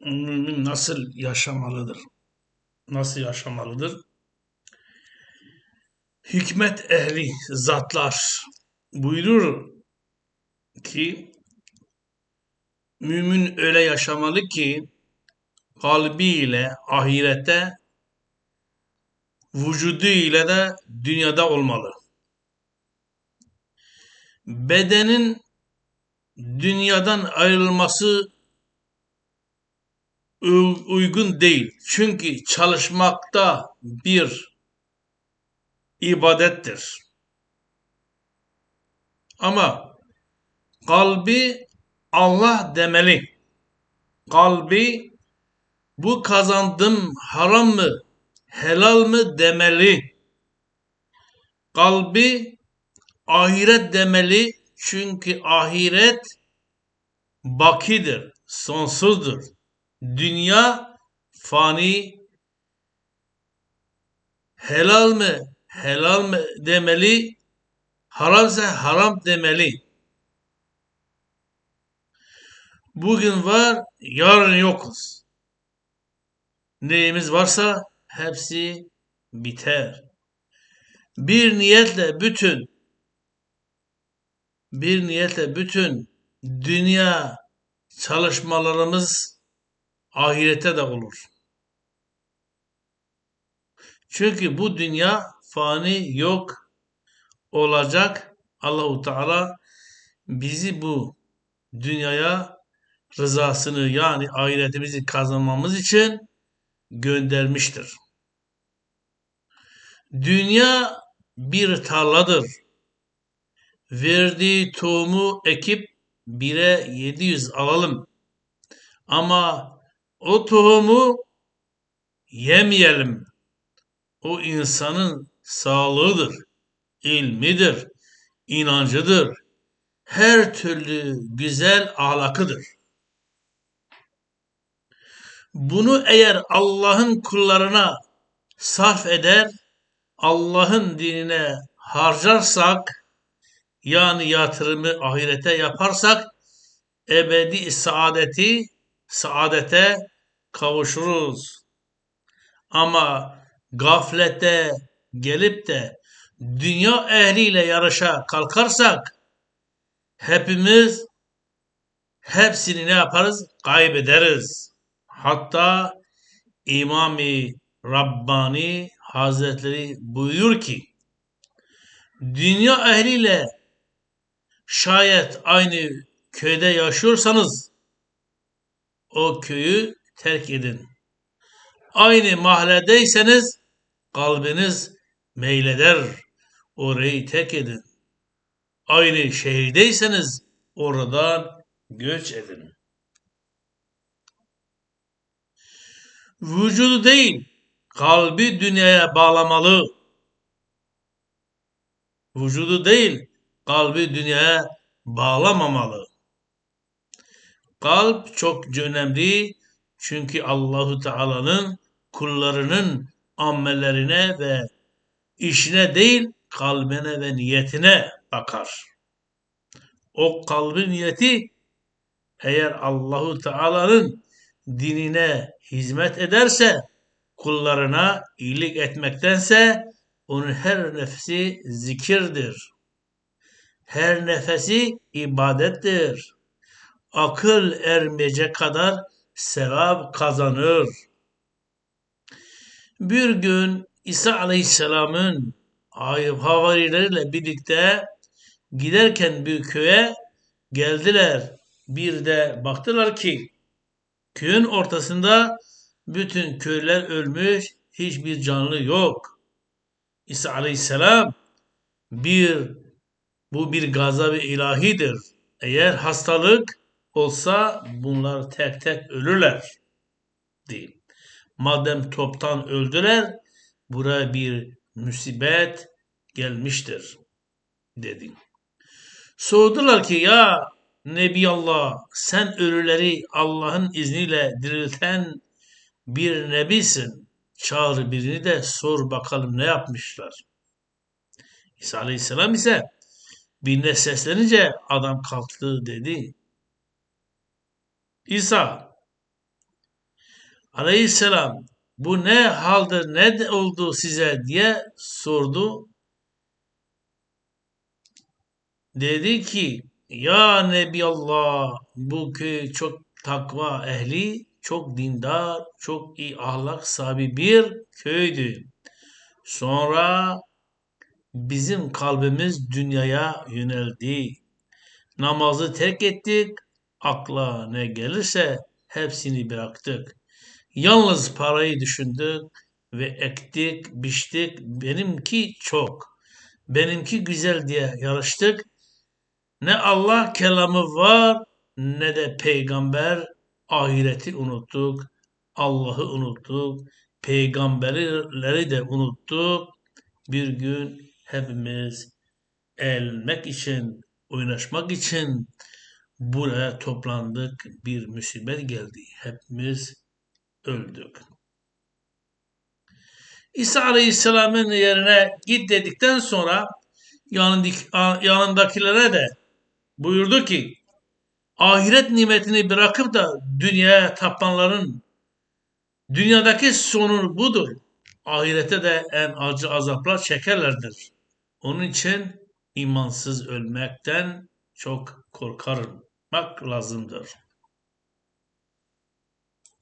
mümin nasıl yaşamalıdır? Nasıl yaşamalıdır? Hikmet ehli zatlar buyurur ki mümin öyle yaşamalı ki kalbiyle ahirete vücudu ile de dünyada olmalı. Bedenin dünyadan ayrılması uygun değil. Çünkü çalışmakta bir ibadettir. Ama kalbi Allah demeli. Kalbi bu kazandım haram mı, helal mı demeli. Kalbi ahiret demeli çünkü ahiret bakidir, sonsuzdur. Dünya fani helal mı helal mı demeli haramsa haram demeli. Bugün var, yarın yokuz. Neyimiz varsa hepsi biter. Bir niyetle bütün bir niyetle bütün dünya çalışmalarımız ahirete de olur. Çünkü bu dünya fani yok olacak. Allahu Teala bizi bu dünyaya rızasını yani ahiretimizi kazanmamız için göndermiştir. Dünya bir tarladır. Verdiği tohumu ekip bire 700 alalım. Ama o tohumu yemeyelim. O insanın sağlığıdır, ilmidir, inancıdır. Her türlü güzel ahlakıdır. Bunu eğer Allah'ın kullarına sarf eder, Allah'ın dinine harcarsak, yani yatırımı ahirete yaparsak, ebedi saadeti, saadete kavuşuruz. Ama gaflete gelip de dünya ehliyle yarışa kalkarsak, hepimiz hepsini ne yaparız? Kaybederiz. Hatta İmami Rabbani Hazretleri buyur ki dünya ehliyle şayet aynı köyde yaşıyorsanız o köyü terk edin. Aynı mahalledeyseniz kalbiniz meyleder. Orayı terk edin. Aynı şehirdeyseniz oradan göç edin. vücudu değil, kalbi dünyaya bağlamalı. Vücudu değil, kalbi dünyaya bağlamamalı. Kalp çok önemli çünkü Allahu Teala'nın kullarının amellerine ve işine değil kalbine ve niyetine bakar. O kalbi niyeti eğer Allahu Teala'nın dinine hizmet ederse, kullarına iyilik etmektense onun her nefsi zikirdir. Her nefesi ibadettir. Akıl ermeyecek kadar sevap kazanır. Bir gün İsa Aleyhisselam'ın havarileriyle birlikte giderken bir köye geldiler. Bir de baktılar ki Köyün ortasında bütün köyler ölmüş, hiçbir canlı yok. İsa aleyhisselam bir bu bir gazabı ilahidir. Eğer hastalık olsa bunlar tek tek ölürler. Değil. Madem toptan öldüler, buraya bir musibet gelmiştir dedi. Sordular ki ya Nebi Allah sen ölüleri Allah'ın izniyle dirilten bir nebisin. Çağır birini de sor bakalım ne yapmışlar. İsa Aleyhisselam ise birine seslenince adam kalktı dedi. İsa aleyhisselam bu ne haldir ne oldu size diye sordu. Dedi ki ya Nebi Allah bu köy çok takva ehli, çok dindar, çok iyi ahlak sahibi bir köydü. Sonra bizim kalbimiz dünyaya yöneldi. Namazı terk ettik, akla ne gelirse hepsini bıraktık. Yalnız parayı düşündük ve ektik, biçtik. Benimki çok, benimki güzel diye yarıştık. Ne Allah kelamı var ne de peygamber ahireti unuttuk. Allah'ı unuttuk. Peygamberleri de unuttuk. Bir gün hepimiz eğlenmek için, oynaşmak için buraya toplandık. Bir musibet geldi. Hepimiz öldük. İsa Aleyhisselam'ın yerine git dedikten sonra yanındakilere de buyurdu ki ahiret nimetini bırakıp da dünyaya tapanların dünyadaki sonu budur. Ahirete de en acı azaplar çekerlerdir. Onun için imansız ölmekten çok korkarım. Bak lazımdır.